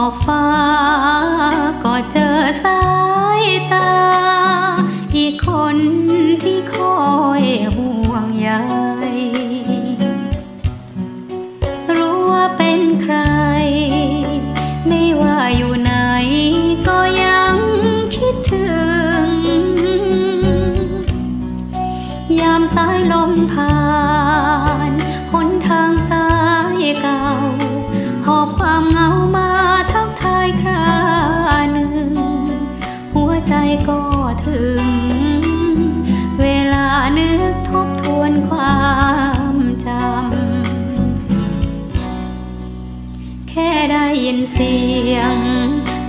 อบฟ้า ก็เจอสายตา อีกคนที่คอย ได้ยินเสียง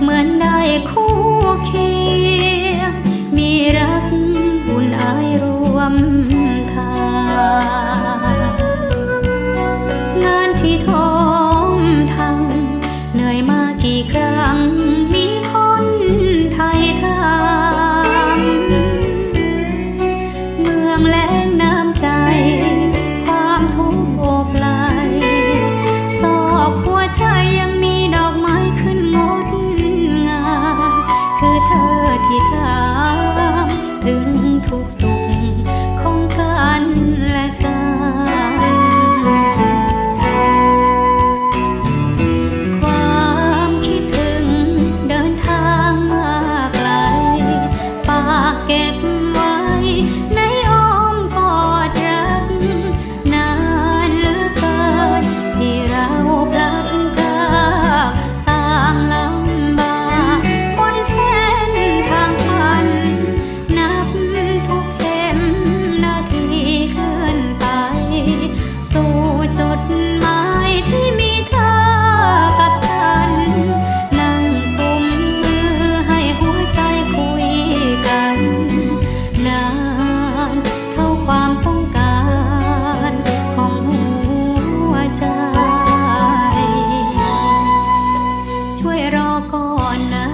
เหมือนได้คู่เคียง มีรัก ก่อนนะ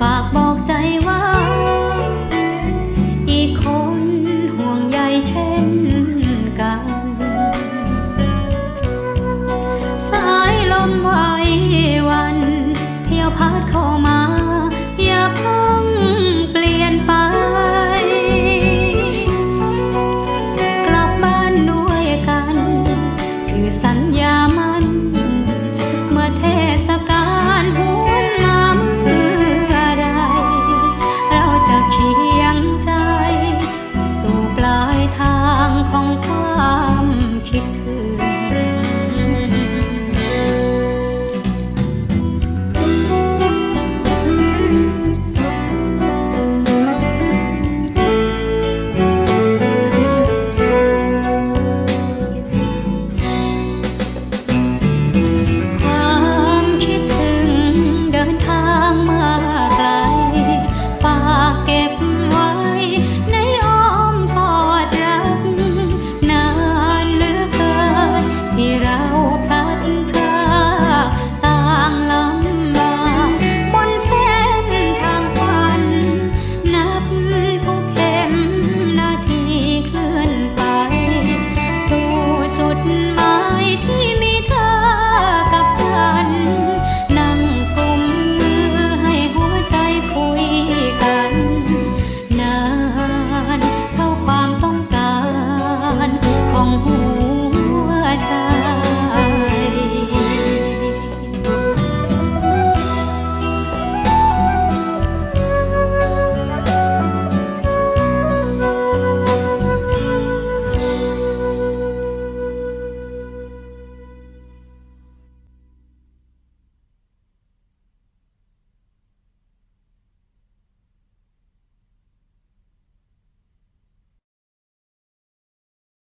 ฝากบอกใจว่า อีกคนห่วงใยเช่นกัน สายลมไหววัน เที่ยวพัดเข้ามา